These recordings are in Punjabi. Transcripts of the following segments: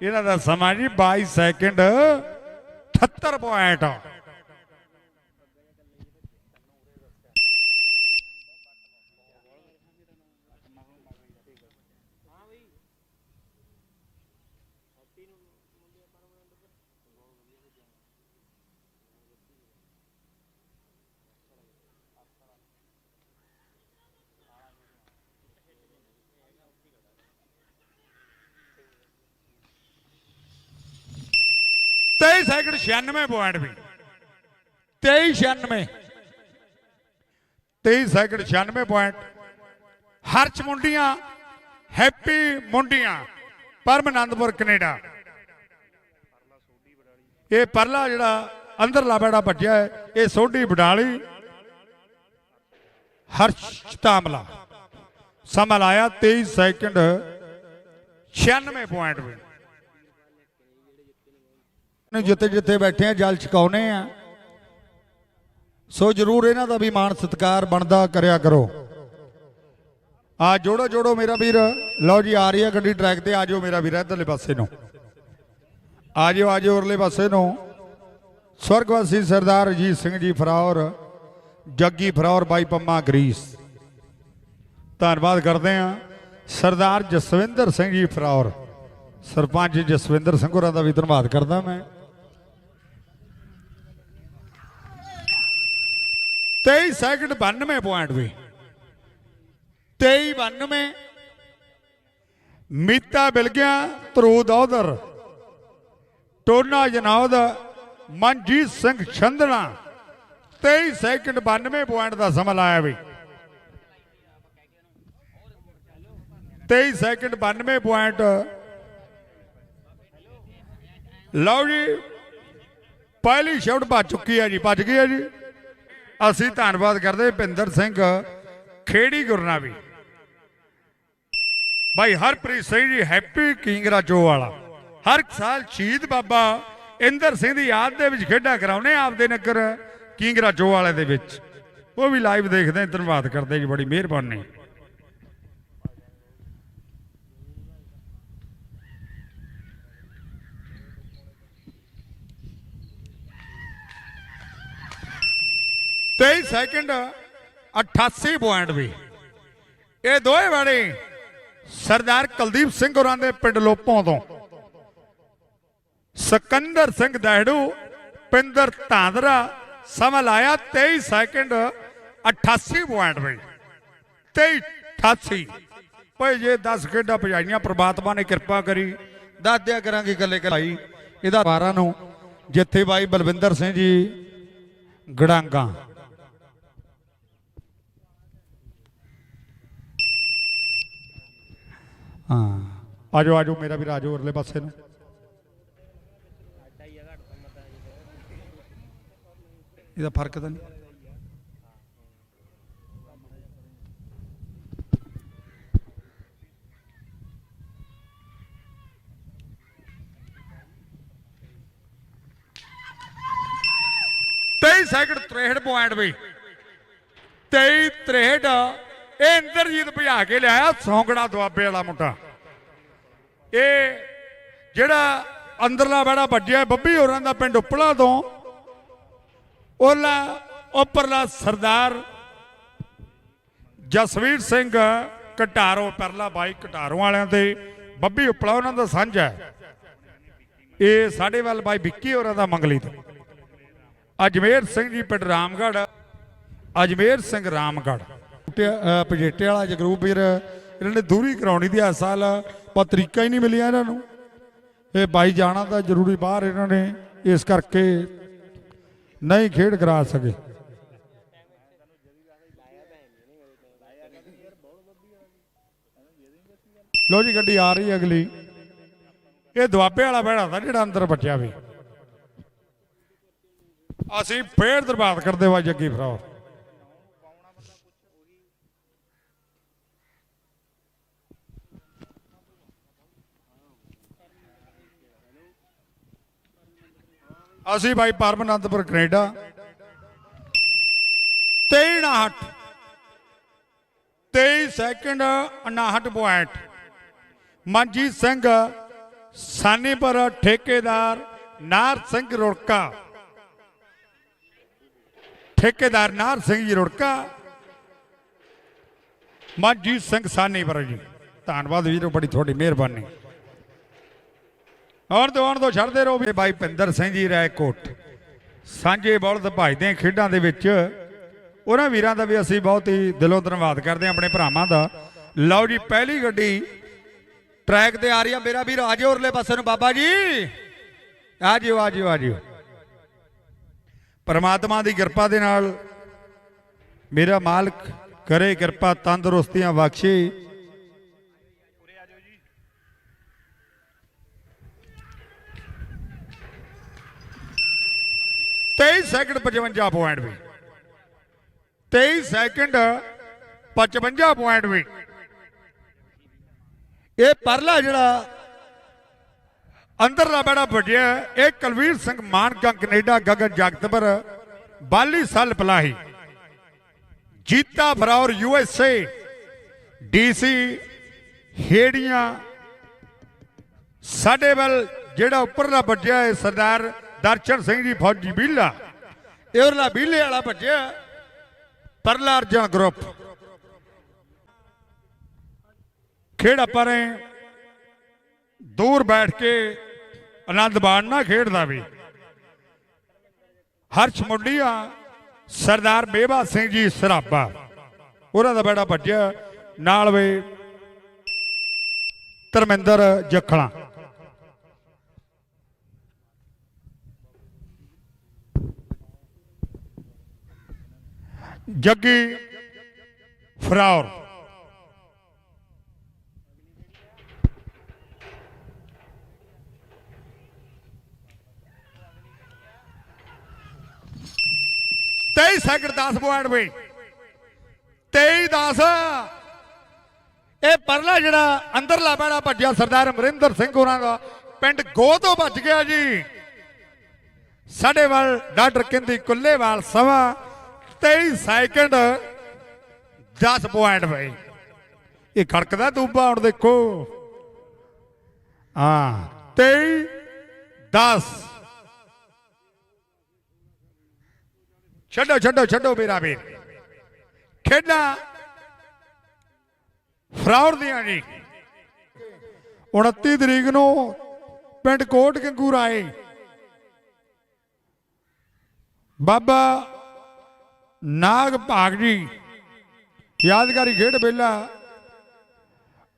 ਇਹਨਾਂ ਦਾ ਸਮਾਂ ਜੀ 22 ਸੈਕਿੰਡ 78 ਪੁਆਇੰਟ ਤੇਈ ਸੈਕਿੰਡ 96 ਪੁਆਇੰਟ ਵੀ। 23 96 23 ਸੈਕਿੰਡ 96 ਪੁਆਇੰਟ ਹਰਚ ਮੁੰਡੀਆਂ ਹੈਪੀ ਮੁੰਡੀਆਂ ਪਰਮ ਆਨੰਦਪੁਰ ਕੈਨੇਡਾ। ਇਹ ਪਰਲਾ ਜਿਹੜਾ ਅੰਦਰਲਾ ਬੇੜਾ ਭੱਜਿਆ ਇਹ ਸੋਢੀ ਬਡਾਲੀ। ਹਰਸ਼ ਤਾਮਲਾ ਸਮਾਂ ਲਾਇਆ 23 ਸੈਕਿੰਡ 96 ਪੁਆਇੰਟ ਵੀ। ਨੇ ਜਿੱਥੇ ਜਿੱਥੇ ਬੈਠੇ ਆ, ਜਲ ਛਕਾਉਨੇ ਆ। ਸੋ ਜਰੂਰ ਇਹਨਾਂ ਦਾ ਵੀ ਮਾਣ ਸਤਿਕਾਰ ਬਣਦਾ ਕਰਿਆ ਕਰੋ। ਆ ਜੋੜੋ ਜੋੜੋ ਮੇਰਾ ਵੀਰ। ਲਓ ਜੀ ਆ ਰਹੀ ਹੈ ਗੱਡੀ ਟਰੈਕ ਤੇ ਆ ਜਾਓ ਮੇਰਾ ਵੀਰ, ਇੱਧਰਲੇ ਪਾਸੇ ਨੂੰ। ਆ ਜਾਓ ਆ ਜਾਓ ਉਰਲੇ ਪਾਸੇ ਨੂੰ। ਸਵਰਗਵਾਸੀ ਸਰਦਾਰ ਅਜੀਤ ਸਿੰਘ ਜੀ ਫਰਾਉਰ ਜੱਗੀ ਫਰਾਉਰ ਬਾਈ ਪੰਮਾ ਗਰੀਸ। ਧੰਨਵਾਦ ਕਰਦੇ ਆ ਸਰਦਾਰ ਜਸਵਿੰਦਰ ਸਿੰਘ ਜੀ ਫਰਾਉਰ ਸਰਪੰਚ ਜਸਵਿੰਦਰ ਸਿੰਘ ਹੋਰਾਂ ਦਾ ਵੀ ਧੰਨਵਾਦ ਕਰਦਾ ਮੈਂ। 23 ਸੈਕਿੰਡ 92 ਪੁਆਇੰਟ ਵੀ। 23 92 ਮੀਤਾ ਬਿਲਗਿਆ ਤਰੂਦ ਉਧਰ ਟੋਨਾ ਜਨੌਦ ਮਨਜੀਤ ਸਿੰਘ ਛੰਦਣਾ। 23 ਸੈਕਿੰਡ 92 ਪੁਆਇੰਟ ਦਾ ਸਮਾਂ ਲਾਇਆ ਵੀ। 23 ਸੈਕਿੰਡ 92 ਪੁਆਇੰਟ ਲਓ ਜੀ, ਪਹਿਲੀ ਸ਼ਾਟ ਭੱਜ ਚੁੱਕੀ ਹੈ ਜੀ, ਭੱਜ ਗਈ ਹੈ ਜੀ। ਅਸੀਂ ਧੰਨਵਾਦ ਕਰਦੇ ਭਿੰਦਰ ਸਿੰਘ ਖੇੜੀ ਗੁਰਨਾਵੀ। ਭਾਈ ਹਰਪ੍ਰੀਤ ਸਿੰਘ ਜੀ, ਹੈਪੀ ਕਿੰਗਰਾ ਚੋ ਵਾਲਾ। ਹਰ ਸਾਲ ਸ਼ਹੀਦ ਬਾਬਾ ਇੰਦਰ ਸਿੰਘ ਦੀ ਯਾਦ ਦੇ ਵਿੱਚ ਖੇਡਾਂ ਕਰਾਉਨੇ ਆਪਦੇ ਨਗਰ ਕਿੰਗਰਾ ਚੋ ਵਾਲੇ ਦੇ ਵਿੱਚ। ਉਹ ਵੀ ਲਾਈਵ ਦੇਖਦੇ ਧੰਨਵਾਦ ਕਰਦੇ ਜੀ, ਬੜੀ ਮਿਹਰਬਾਨੀ। ਤੇਈ ਸੈਕਿੰਡ 88 ਪੁਆਇੰਟ ਵੀ। ਇਹ ਦੋਏ ਵਾਲੇ ਸਰਦਾਰ ਕੁਲਦੀਪ ਸਿੰਘ ਹੋਰਾਂ ਦੇ ਪਿੰਡ ਲੋਪੋਂ ਤੋਂ। ਸਕੰਦਰ ਸਿੰਘ ਦਹਿੜੂ, ਪਿੰਦਰ ਧਾਂਦਰਾ, ਸਮਾਂ ਲਾਇਆ 23 ਸੈਕਿੰਡ 88 ਪੁਆਇੰਟ ਵੀ। 23 88 ਭਾਈ ਜੇ 10 ਖੇਡਾਂ ਭਜਾਈਆਂ, ਪ੍ਰਮਾਤਮਾ ਨੇ ਕਿਰਪਾ ਕਰੀ। ਦੱਸ ਦਿਆ ਕਰਾਂਗੇ ਗੱਲੇ ਕਲਾਈ ਇਹਦਾ 12 ਨੂੰ ਜਿੱਥੇ ਬਾਈ ਬਲਵਿੰਦਰ ਸਿੰਘ ਜੀ, ਗੜਾਂਗਾ। ਹਾਂ। ਆਜੋ ਆਜੋ, ਮੇਰਾ ਵੀ ਰਾਜੋ ਉਰਲੇ ਪਾਸੇ ਨੂੰ। ਇਹਦਾ ਫ਼ਰਕ ਤਾਂ ਨਹੀਂ। ਤੇਈ ਸੈਕਿੰਡ 63 ਪੁਆਇੰਟ ਬਈ 23 63 ਇਹ ਇੰਦਰਜੀਤ ਭਜਾ ਕੇ ਲਿਆਇਆ, ਸੌਂਗੜਾ ਦੁਆਬੇ ਵਾਲਾ ਮੁੰਡਾ। ਇਹ ਜਿਹੜਾ ਅੰਦਰਲਾ ਬੜਾ ਵੱਜਿਆ ਬੱਬੀ ਹੋਰਾਂ ਦਾ ਪਿੰਡ ਉਪਲਾ ਤੋਂ, ਉਹਲਾ ਉੱਪਰਲਾ ਸਰਦਾਰ ਜਸਵੀਰ ਸਿੰਘ ਕਟਾਰੋ, ਪਰਲਾ ਬਾਈ ਕਟਾਰੋ ਵਾਲਿਆਂ ਦੇ, ਬੱਬੀ ਉਪਲਾ ਉਹਨਾਂ ਦਾ ਸਾਂਝਾ ਹੈ। ਇਹ ਸਾਡੇ ਵੱਲ ਬਾਈ ਵਿੱਕੀ ਹੋਰਾਂ ਦਾ ਮੰਗਲੀ ਤੋਂ। ਅਜਮੇਰ ਸਿੰਘ ਜੀ ਪਿੰਡ ਰਾਮਗੜ੍ਹ, ਅਜਮੇਰ ਸਿੰਘ ਰਾਮਗੜ੍ਹ। ਤੇ, ਪਜੇਟੇ ਵਾਲਾ ਜਗਰੂਪ ਵੀਰ ਇਹਨਾਂ ਨੇ ਦੂਰੀ ਕਰਾਉਣੀ ਦੀ ਇਸ ਸਾਲ ਪਰ ਤਰੀਕਾ ਹੀ ਨਹੀਂ ਮਿਲਿਆ ਇਹਨਾਂ ਨੂੰ। ਇਹ ਬਾਈ ਜਾਣਾ ਤਾਂ ਜ਼ਰੂਰੀ ਬਾਹਰ ਇਹਨਾਂ ਨੇ ਇਸ ਕਰਕੇ ਨਹੀਂ ਖੇਡ ਕਰਾ ਸਕੇ। ਲੋ ਜੀ ਗੱਡੀ ਆ ਰਹੀ ਅਗਲੀ। ਇਹ ਦੁਆਬੇ ਵਾਲਾ ਬਹਿੜਾ ਦਾ ਜਿਹੜਾ ਅੰਦਰ ਬਚਿਆ ਵੀ। ਅਸੀਂ ਫੇਰ ਦਰਬਾਰ ਕਰਦੇ ਵਾ ਜੱਗੀ ਫਰਾਓ ਅਸੀਂ ਭਾਈ Param Anandpur Canada 23 23 second 59 point Manjit Singh, Sanipur ਠੇਕੇਦਾਰ ਨਾਰ ਸਿੰਘ ਰੁੜਕਾ। ਠੇਕੇਦਾਰ ਨਾਰ ਸਿੰਘ ਜੀ ਰੁੜਕਾ। ਮਨਜੀਤ ਸਿੰਘ ਸਾਨੀਪੁਰ ਜੀ। ਧੰਨਵਾਦ ਵੀਰੋ, ਬੜੀ ਤੁਹਾਡੀ ਮਿਹਰਬਾਨੀ। ਆਉਣ ਤੋਂ ਆਉਣ ਤੋਂ ਛੱਡਦੇ ਰਹੋ। ਵੀ ਬਾਈ ਪਿੰਦਰ ਸਿੰਘ ਜੀ ਰਾਏਕੋਟ ਸਾਂਝੇ ਬਲਦ ਭਜਦੇ ਖੇਡਾਂ ਦੇ ਵਿੱਚ ਉਹਨਾਂ ਵੀਰਾਂ ਦਾ ਵੀ ਅਸੀਂ ਬਹੁਤ ਹੀ ਦਿਲੋਂ ਧੰਨਵਾਦ ਕਰਦੇ ਹਾਂ ਆਪਣੇ ਭਰਾਵਾਂ ਦਾ। ਲਓ ਜੀ, ਪਹਿਲੀ ਗੱਡੀ ਟਰੈਕ ਤੇ ਆ ਰਹੀ ਆ। ਮੇਰਾ ਵੀਰ ਆਜੋ ਉਰਲੇ ਪਾਸੇ ਨੂੰ, ਬਾਬਾ ਜੀ। ਆ ਜਿਓ ਆ ਜਿਓ ਆ ਜਿਓ। ਪਰਮਾਤਮਾ ਦੀ ਕਿਰਪਾ ਦੇ ਨਾਲ ਮੇਰਾ ਮਾਲਕ ਕਰੇ ਕਿਰਪਾ, ਤੰਦਰੁਸਤੀਆਂ ਬਖਸ਼ੇ। ਤੇਈ ਸੈਕਿੰਡ 55 ਪੁਆਇੰਟ ਵੀ। 23 ਸੈਕਿੰਡ 55 ਪੁਆਇੰਟ ਵੀ। ਇਹ ਪਰਲਾ ਜਿਹੜਾ ਅੰਦਰਲਾ ਬੜਾ ਵੱਡਿਆ, ਇਹ ਕੁਲਵੀਰ ਸਿੰਘ ਮਾਨਕਾ, ਕੈਨੇਡਾ ਗਗਨ ਜਗਤਪੁਰ, ਬਾਲੀ ਸਲ Palahi Jeeta ਫਰੌਰ U S A DC Heriyan, ਸਾਡੇ ਵੱਲ ਜਿਹੜਾ ਉੱਪਰਲਾ ਵੱਜਿਆ ਹੈ ਸਰਦਾਰ ਦਰਸ਼ਨ ਸਿੰਘ ਜੀ ਫੌਜੀ ਬੀਲਾ ਇਹ ਉਰਲਾ ਬੀਲੇ ਵਾਲਾ ਭੱਜਿਆ। ਪਰਲਾ ਅਰਜਨ ਗਰੁੱਪ। ਖੇਡ ਆਪਾਂ ਨੇ ਦੂਰ ਬੈਠ ਕੇ ਆਨੰਦ ਮਾਣਨਾ ਖੇਡਦਾ ਵੀ। ਹਰਸ਼ ਮੁੰਡੀਆ, ਸਰਦਾਰ ਮੇਵਾ ਸਿੰਘ ਜੀ ਸਰਾਬਾ ਉਹਨਾਂ ਦਾ ਬੜਾ ਭੱਜਿਆ। ਨਾਲ ਵੇ ਧਰਮਿੰਦਰ ਜਖਣਾ। ਜੱਗੀ ਫਰਾਰ। ਤੇਈ ਸੈਕਿੰਡ 10 ਪੁਆਇੰਟ ਵੇ। 23 10 ਇਹ ਪਰਲਾ ਜਿਹੜਾ ਅੰਦਰਲਾ ਬੈੜਾ ਭੱਜਿਆ ਸਰਦਾਰ ਅਮਰਿੰਦਰ ਸਿੰਘ ਹੋਰਾਂ ਦਾ। ਪਿੰਡ ਗੋ ਤੋਂ ਭੱਜ ਗਿਆ ਜੀ। ਸਾਡੇ ਵੱਲ ਡਾਕਟਰ ਕਿੰਦੀ ਕੁੱਲੇਵਾਲ ਸਵਾ 23 ਸੈਕਿੰਡ 10 ਪੁਆਇੰਟ ਵੇ ਇਹ ਖੜਕਦਾ ਦੂਬਾ, ਹੁਣ ਦੇਖੋ। ਹਾਂ 23 10 ਛੱਡੋ ਛੱਡੋ ਛੱਡੋ ਮੇਰਾ ਵੀਰ। ਖੇਡਾਂ ਫਰਾਉਰ ਦੀਆਂ ਜੀ। 29 ਤਰੀਕ ਨੂੰ ਪਿੰਡ ਕੋਟ ਕੰਗੂਰ ਆਏ ਬਾਬਾ ਨਾਗ ਭਾਗ ਜੀ। ਯਾਦਗਾਰੀ ਖੇਡ ਮੇਲਾ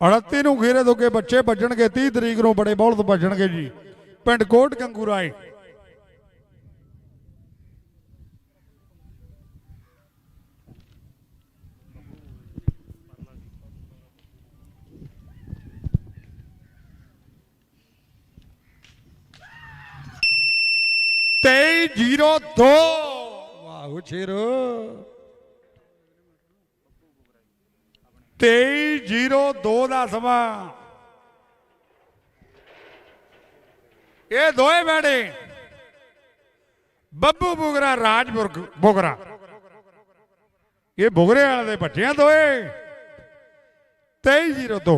38 ਨੂੰ ਖੇਰੇ ਦੋਗੇ ਬੱਚੇ ਭੱਜਣਗੇ 30 ਤਰੀਕ ਨੂੰ ਬੜੇ ਬੌਲਦ ਭੱਜਣਗੇ ਜੀ। ਪਿੰਡ ਕੋਟ ਕੰਗੂਰਾਏ ਤੇ 02 ਉਹ ਜੀਰੋ ਦੋ ਦਾ ਸਮਾਂ। ਇਹ ਦੋਏ ਬੈਠੇ। ਬੱਬੂ ਬੋਗਰਾ, ਰਾਜ ਬੋਗਰਾ। ਇਹ ਬੋਗਰੇ ਵਾਲੇ ਦੇ ਭੱਟੀਆਂ ਦੋਏ 2302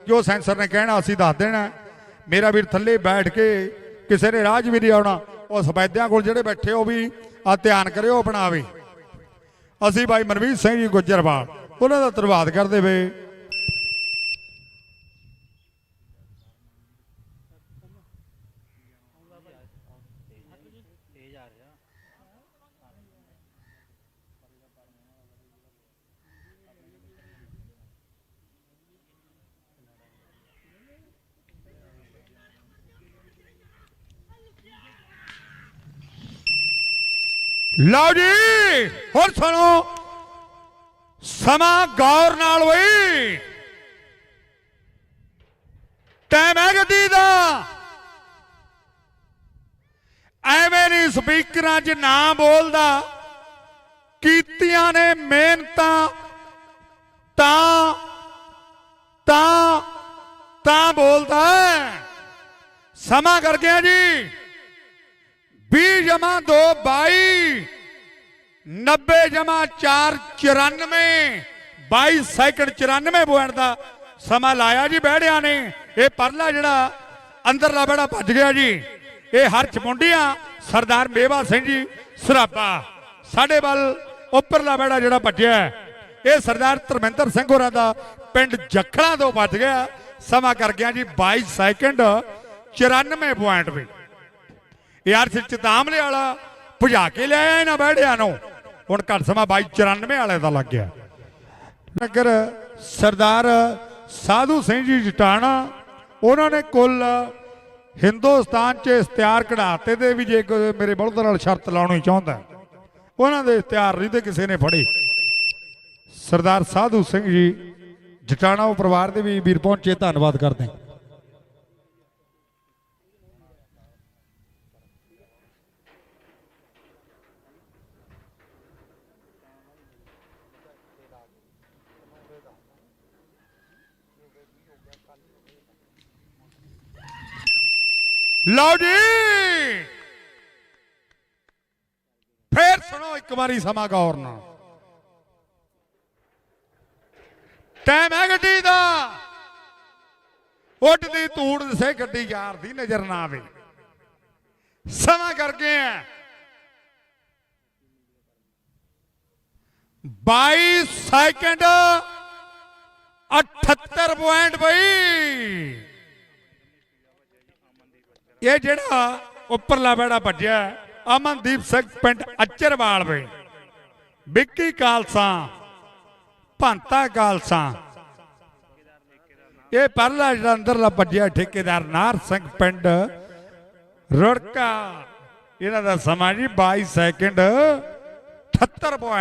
ਜੋ ਸੈਂਸਰ ਨੇ ਕਹਿਣਾ, ਅਸੀਂ ਦੱਸ ਦੇਣਾ। ਮੇਰਾ ਵੀਰ ਥੱਲੇ ਬੈਠ ਕੇ ਕਿਸੇ ਨੇ ਰਾਜ ਵੀ ਨਹੀਂ ਆਉਣਾ, ਉਹ ਸਫੈਦਿਆਂ ਕੋਲ ਜਿਹੜੇ ਬੈਠੇ ਉਹ ਵੀ ਆ ਧਿਆਨ ਕਰਿਓ ਆਪਣਾ ਵੀ। ਅਸੀਂ ਭਾਈ ਮਨਵੀਰ ਸਿੰਘ ਜੀ ਗੁੱਜਰਵਾਲ, ਉਹਨਾਂ ਦਾ ਧੰਨਵਾਦ ਕਰਦੇ ਹੋਏ ਲਓ ਜੀ ਹੁਣ ਸੁਣੋ। ਸਮਾਂ ਗੌਰ ਨਾਲ ਹੋਈ। ਟਾਈਮ ਹੈ ਗੱਡੀ ਦਾ। ਐਵੇਂ ਨਹੀਂ ਸਪੀਕਰਾਂ 'ਚ ਨਾ ਬੋਲਦਾ। ਕੀਤੀਆਂ ਨੇ ਮਿਹਨਤਾਂ। ਤਾਂ ਤਾਂ ਤਾਂ ਬੋਲਦਾ ਸਮਾਂ ਕਰ ਗਿਆ ਜੀ। 20 ਜਮਾ 2 22 90 ਜਮਾ 4 94 22 ਸੈਕਿੰਡ 94 ਪੁਆਇੰਟ ਦਾ ਸਮਾਂ ਲਾਇਆ ਜੀ ਬਹਿੜਿਆਂ ਨੇ। ਇਹ ਪਰਲਾ ਜਿਹੜਾ ਅੰਦਰਲਾ ਬਹਿੜਾ ਭੱਜ ਗਿਆ ਜੀ। ਇਹ ਹਰ ਚਮੁੰਡੀਆਂ ਸਰਦਾਰ ਮੇਵਾ ਸਿੰਘ ਜੀ, ਸਰਾਬਾ। ਸਾਡੇ ਵੱਲ ਉੱਪਰਲਾ ਬਹਿੜਾ ਜਿਹੜਾ ਭੱਜਿਆ ਇਹ ਸਰਦਾਰ ਧਰਮਿੰਦਰ ਸਿੰਘ ਹੋਰਾਂ ਦਾ ਪਿੰਡ ਜਖੜਾ ਤੋਂ ਭੱਜ ਗਿਆ। ਸਮਾਂ ਕਰ ਗਿਆ ਜੀ 22 ਸੈਕਿੰਡ 94 ਪੁਆਇੰਟ ਵੀ। ਯਾਰ ਸਿਰ ਚਤਾਮਲੇ ਵਾਲਾ, ਭਜਾ ਕੇ ਲਿਆਇਆ ਨਾ ਬਹਿੜਿਆਂ ਨੂੰ। ਹੁਣ ਘੱਟ ਸਮਾਂ ਬਾਈ 94 ਵਾਲੇ ਦਾ ਲੱਗ ਗਿਆ। ਨਗਰ ਸਰਦਾਰ ਸਾਧੂ ਸਿੰਘ ਜੀ ਜਟਾਣਾ, ਉਹਨਾਂ ਨੇ ਕੁੱਲ ਹਿੰਦੁਸਤਾਨ 'ਚ ਇਸ਼ਤਿਹਾਰ ਕਢਾਤੇ ਦੇ ਵੀ ਜੇ ਕੋਈ ਮੇਰੇ ਬਲਦ ਨਾਲ ਸ਼ਰਤ ਲਾਉਣੀ ਚਾਹੁੰਦਾ ਉਹਨਾਂ ਦੇ ਇਸ਼ਤਿਹਾਰ ਨਹੀਂ ਤੇ ਕਿਸੇ ਨੇ ਫੜੇ। ਸਰਦਾਰ ਸਾਧੂ ਸਿੰਘ ਜੀ ਜਟਾਣਾ ਉਹ ਪਰਿਵਾਰ ਦੇ ਵੀ ਵੀਰ ਪਹੁੰਚੇ, ਧੰਨਵਾਦ ਕਰਦੇ ਹਾਂ। ਲਓ ਜੀ। ਫੇਰ ਸੁਣੋ ਇੱਕ ਵਾਰੀ ਸਮਾਂ ਗੌਰ ਨਾਲ। ਟਾਈਮ ਹੈ ਗੱਡੀ ਦਾ। ਉੱਡਦੀ ਧੂੜ ਦਿਸੇ ਗੱਡੀ ਯਾਰ ਦੀ ਨਜ਼ਰ ਨਾ ਆਵੇ। ਸਮਾਂ ਕਰਕੇ ਆ। 22 ਸੈਕਿੰਡ 78 ਪੁਆਇੰਟ ਬਈ। ਇਹ ਜਿਹੜਾ ਉੱਪਰਲਾ ਬੈੜਾ ਭੱਜਿਆ, ਅਮਨਦੀਪ ਸਿੰਘ ਪਿੰਡ ਅਚਰਵਾਲ ਵੇ। ਵਿੱਕੀ ਕਾਲਸਾ, ਭੰਤਾ ਕਾਲਸਾ। ਇਹ ਪਹਿਲਾ ਜਿਹੜਾ ਅੰਦਰਲਾ ਭੱਜਿਆ ਠੇਕੇਦਾਰ ਨਾਰ ਸਿੰਘ ਪਿੰਡ ਰੁੜਕਾ। ਇਹਨਾਂ ਦਾ ਸਮਾਂ ਜੀ 22 ਸੈਕਿੰਡ 78 ਪੁਆਇੰਟ